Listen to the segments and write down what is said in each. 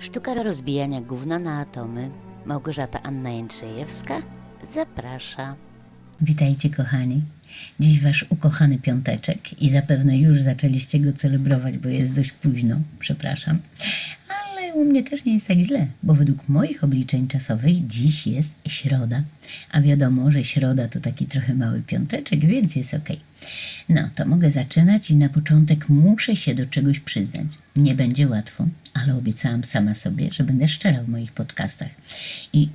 Sztuka rozbijania gówna na atomy. Małgorzata Anna Jędrzejewska zaprasza. Witajcie kochani. Dziś wasz ukochany piąteczek i zapewne już zaczęliście go celebrować, bo jest dość późno, przepraszam. U mnie też nie jest tak źle, bo według moich obliczeń czasowych dziś jest środa. A wiadomo, że środa to taki trochę mały piąteczek, więc jest okej. No, to mogę zaczynać i na początek muszę się do czegoś przyznać. Nie będzie łatwo, ale obiecałam sama sobie, że będę szczera w moich podcastach. I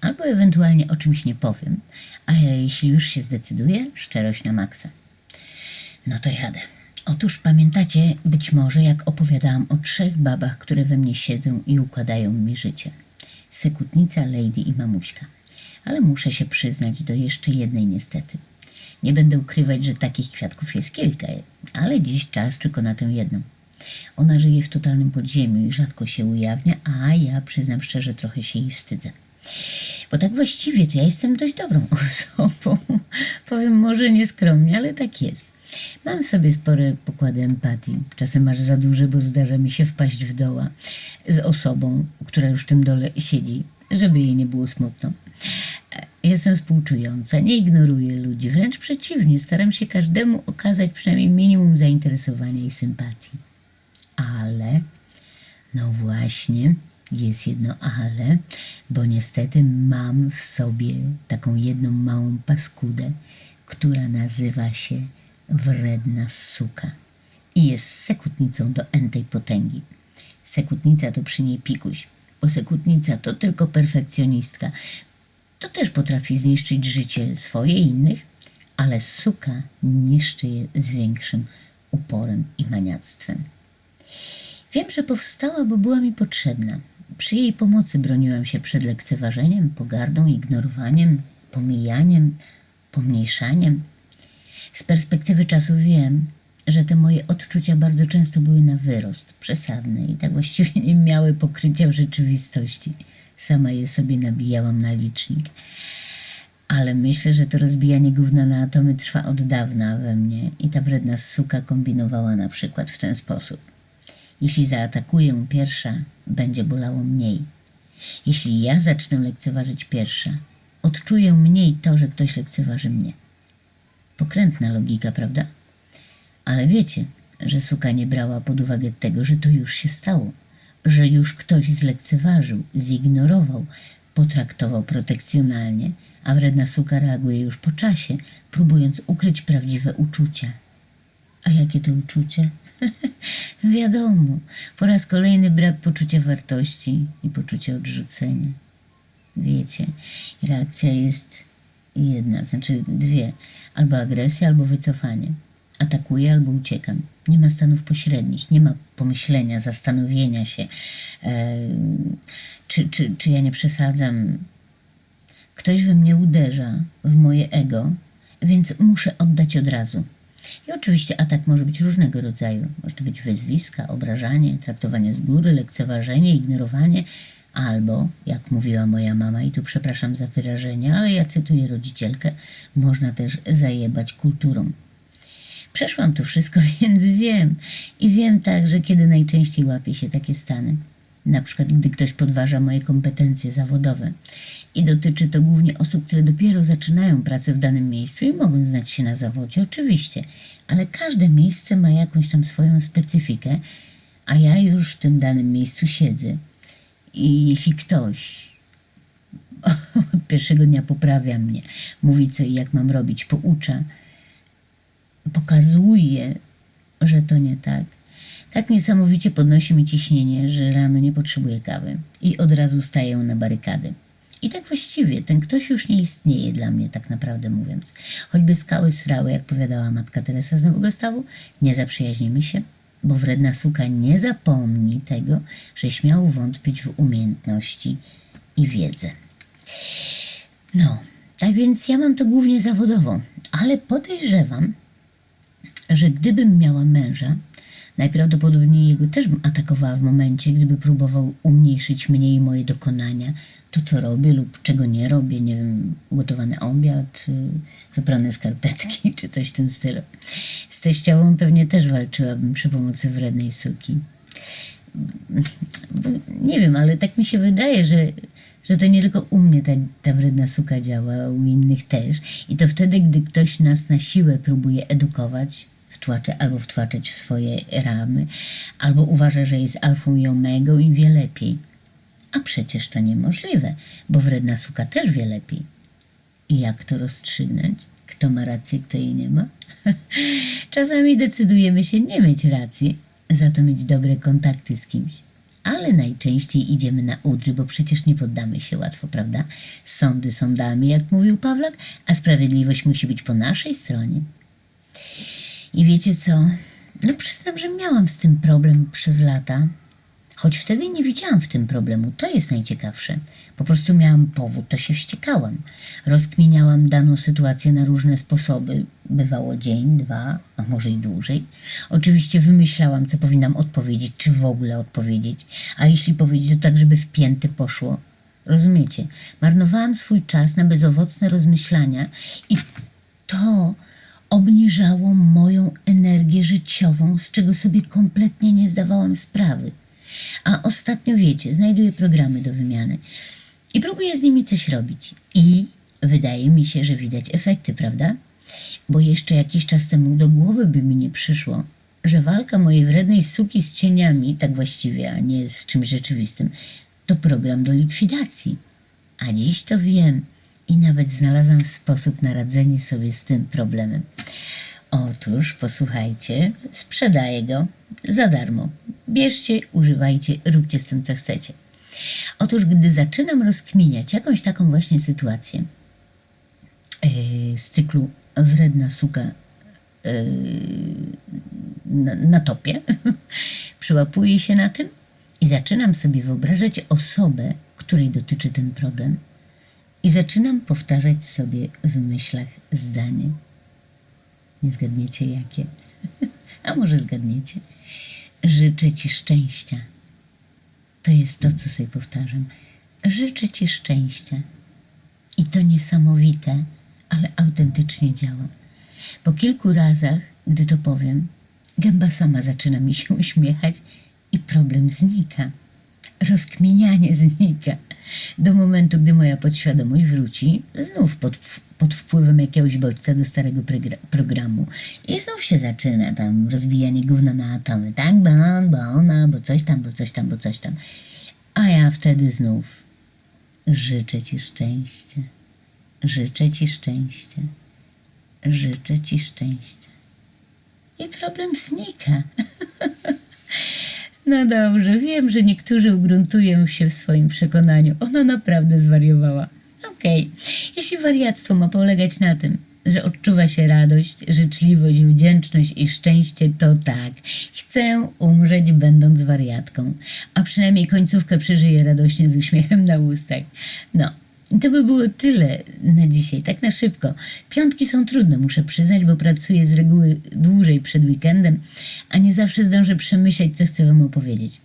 albo ewentualnie o czymś nie powiem, a jeśli już się zdecyduję, szczerość na maksa. No to jadę. Otóż pamiętacie być może, jak opowiadałam o trzech babach, które we mnie siedzą i układają mi życie. Sekutnica, Lady i Mamuśka. Ale muszę się przyznać do jeszcze jednej niestety. Nie będę ukrywać, że takich kwiatków jest kilka, ale dziś czas tylko na tę jedną. Ona żyje w totalnym podziemiu i rzadko się ujawnia, a ja przyznam szczerze, trochę się jej wstydzę. Bo tak właściwie to ja jestem dość dobrą osobą. Powiem może nieskromnie, ale tak jest. Mam sobie spore pokłady empatii. Czasem aż za duże, bo zdarza mi się wpaść w doła z osobą, która już w tym dole siedzi, żeby jej nie było smutno. Jestem współczująca, nie ignoruję ludzi, wręcz przeciwnie, staram się każdemu okazać przynajmniej minimum zainteresowania i sympatii. Ale, no właśnie, jest jedno ale, bo niestety mam w sobie taką jedną małą paskudę, która nazywa się wredna suka i jest sekutnicą do entej potęgi. Sekutnica to przy niej pikuś, bo sekutnica to tylko perfekcjonistka. To też potrafi zniszczyć życie swoje i innych, ale suka niszczy je z większym uporem i maniactwem. Wiem, że powstała, bo była mi potrzebna. Przy jej pomocy broniłam się przed lekceważeniem, pogardą, ignorowaniem, pomijaniem, pomniejszaniem. Z perspektywy czasu wiem, że te moje odczucia bardzo często były na wyrost, przesadne i tak właściwie nie miały pokrycia w rzeczywistości. Sama je sobie nabijałam na licznik. Ale myślę, że to rozbijanie gówna na atomy trwa od dawna we mnie i ta wredna suka kombinowała na przykład w ten sposób. Jeśli zaatakuję pierwsza, będzie bolało mniej. Jeśli ja zacznę lekceważyć pierwsza, odczuję mniej to, że ktoś lekceważy mnie. Pokrętna logika, prawda? Ale wiecie, że suka nie brała pod uwagę tego, że to już się stało, że już ktoś zlekceważył, zignorował, potraktował protekcjonalnie, a wredna suka reaguje już po czasie, próbując ukryć prawdziwe uczucia. A jakie to uczucie? Wiadomo, po raz kolejny brak poczucia wartości i poczucia odrzucenia. Wiecie, reakcja jest jedna, znaczy dwie: albo agresja, albo wycofanie. Atakuję albo uciekam. Nie ma stanów pośrednich, nie ma pomyślenia, zastanowienia się, e, czy, czy, czy ja nie przesadzam. Ktoś we mnie uderza, w moje ego, więc muszę oddać od razu. I oczywiście atak może być różnego rodzaju. Może to być wyzwiska, obrażanie, traktowanie z góry, lekceważenie, ignorowanie, albo, jak mówiła moja mama, i tu przepraszam za wyrażenie, ale ja cytuję rodzicielkę, można też zajebać kulturą. Przeszłam to wszystko, więc wiem. I wiem także, kiedy najczęściej łapie się takie stany. Na przykład, gdy ktoś podważa moje kompetencje zawodowe. I dotyczy to głównie osób, które dopiero zaczynają pracę w danym miejscu i mogą znać się na zawodzie, oczywiście. Ale każde miejsce ma jakąś tam swoją specyfikę, a ja już w tym danym miejscu siedzę. I jeśli ktoś od pierwszego dnia poprawia mnie, mówi co i jak mam robić, poucza, pokazuje, że to nie tak. Tak niesamowicie podnosi mi ciśnienie, że rano nie potrzebuję kawy i od razu staję na barykady. I tak właściwie ten ktoś już nie istnieje dla mnie, tak naprawdę mówiąc. Choćby skały srały, jak powiadała matka Teresa z Nowego Stawu, nie zaprzyjaźnimy się, bo wredna suka nie zapomni tego, że śmiał wątpić w umiejętności i wiedzę. No, tak więc ja mam to głównie zawodowo, ale podejrzewam, że gdybym miała męża, najprawdopodobniej jego też bym atakowała w momencie, gdyby próbował umniejszyć mnie i moje dokonania, to co robię lub czego nie robię, nie wiem, gotowany obiad, y, wyprane skarpetki czy coś w tym stylu. Z teściową pewnie też walczyłabym przy pomocy wrednej suki. Nie wiem, ale tak mi się wydaje, że, że to nie tylko u mnie ta, ta wredna suka działa, u innych też. I to wtedy, gdy ktoś nas na siłę próbuje edukować, wtłacza, albo wtłaczać w swoje ramy, albo uważa, że jest alfą i omegą i wie lepiej. A przecież to niemożliwe, bo wredna suka też wie lepiej. I jak to rozstrzygnąć? Kto ma rację, kto jej nie ma? Czasami decydujemy się nie mieć racji, za to mieć dobre kontakty z kimś. Ale najczęściej idziemy na udry, bo przecież nie poddamy się łatwo, prawda? Sądy sądami, jak mówił Pawlak, a sprawiedliwość musi być po naszej stronie. I wiecie co? No przyznam, że miałam z tym problem przez lata. Choć wtedy nie widziałam w tym problemu, to jest najciekawsze. Po prostu miałam powód, to się wściekałam. Rozkminiałam daną sytuację na różne sposoby. Bywało dzień, dwa, a może i dłużej. Oczywiście wymyślałam, co powinnam odpowiedzieć, czy w ogóle odpowiedzieć. A jeśli powiedzieć, to tak, żeby w pięty poszło. Rozumiecie? Marnowałam swój czas na bezowocne rozmyślania i to obniżało moją energię życiową, z czego sobie kompletnie nie zdawałam sprawy. A ostatnio wiecie, znajduję programy do wymiany i próbuję z nimi coś robić. I wydaje mi się, że widać efekty, prawda? Bo jeszcze jakiś czas temu do głowy by mi nie przyszło, że walka mojej wrednej suki z cieniami, tak właściwie, a nie z czymś rzeczywistym, to program do likwidacji. A dziś to wiem i nawet znalazłam sposób na radzenie sobie z tym problemem. Otóż, posłuchajcie, sprzedaję go za darmo. Bierzcie, używajcie, róbcie z tym, co chcecie. Otóż, gdy zaczynam rozkminiać jakąś taką właśnie sytuację yy, z cyklu wredna suka yy, na, na topie, przyłapuję się na tym i zaczynam sobie wyobrażać osobę, której dotyczy ten problem i zaczynam powtarzać sobie w myślach zdanie. Nie zgadniecie jakie? A może zgadniecie? Życzę Ci szczęścia. To jest to, co sobie powtarzam. Życzę Ci szczęścia. I to niesamowite, ale autentycznie działa. Po kilku razach, gdy to powiem, gęba sama zaczyna mi się uśmiechać i problem znika. Rozkminianie znika. Do momentu, gdy moja podświadomość wróci, znów pod, pod wpływem jakiegoś bodźca do starego programu. I znów się zaczyna tam rozbijanie gówna na atomy. Tak, bo, bo ona, bo coś tam, bo coś tam, bo coś tam. A ja wtedy znów życzę Ci szczęścia. Życzę Ci szczęścia. Życzę Ci szczęścia. I problem znika. No dobrze, wiem, że niektórzy ugruntują się w swoim przekonaniu. Ona naprawdę zwariowała. Okej, jeśli wariactwo ma polegać na tym, że odczuwa się radość, życzliwość, wdzięczność i szczęście, to tak. Chcę umrzeć będąc wariatką, a przynajmniej końcówkę przeżyję radośnie z uśmiechem na ustach. No, to by było tyle na dzisiaj, tak na szybko. Piątki są trudne, muszę przyznać, bo pracuję z reguły dłużej przed weekendem, a nie zawsze zdążę przemyśleć, co chcę Wam opowiedzieć.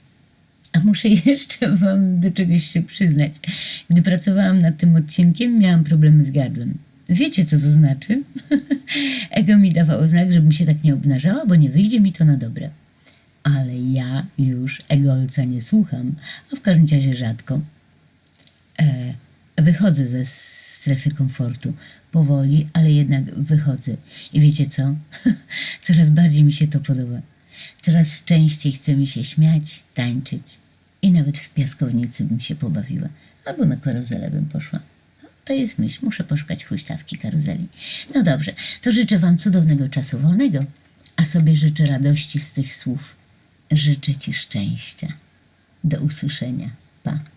A muszę jeszcze Wam do czegoś się przyznać. Gdy pracowałam nad tym odcinkiem, miałam problemy z gardłem. Wiecie, co to znaczy? Ego mi dawało znak, żebym się tak nie obnażała, bo nie wyjdzie mi to na dobre. Ale ja już egolca nie słucham, a w każdym razie rzadko. E, wychodzę ze strefy komfortu. Powoli, ale jednak wychodzę. I wiecie co? Coraz bardziej mi się to podoba. Coraz częściej chce mi się śmiać, tańczyć. I nawet w piaskownicy bym się pobawiła. Albo na karuzelę bym poszła. No, To jest myśl, muszę poszukać huśtawki karuzeli. No dobrze, to życzę Wam cudownego czasu wolnego, a sobie życzę radości z tych słów. Życzę Ci szczęścia. Do usłyszenia. Pa.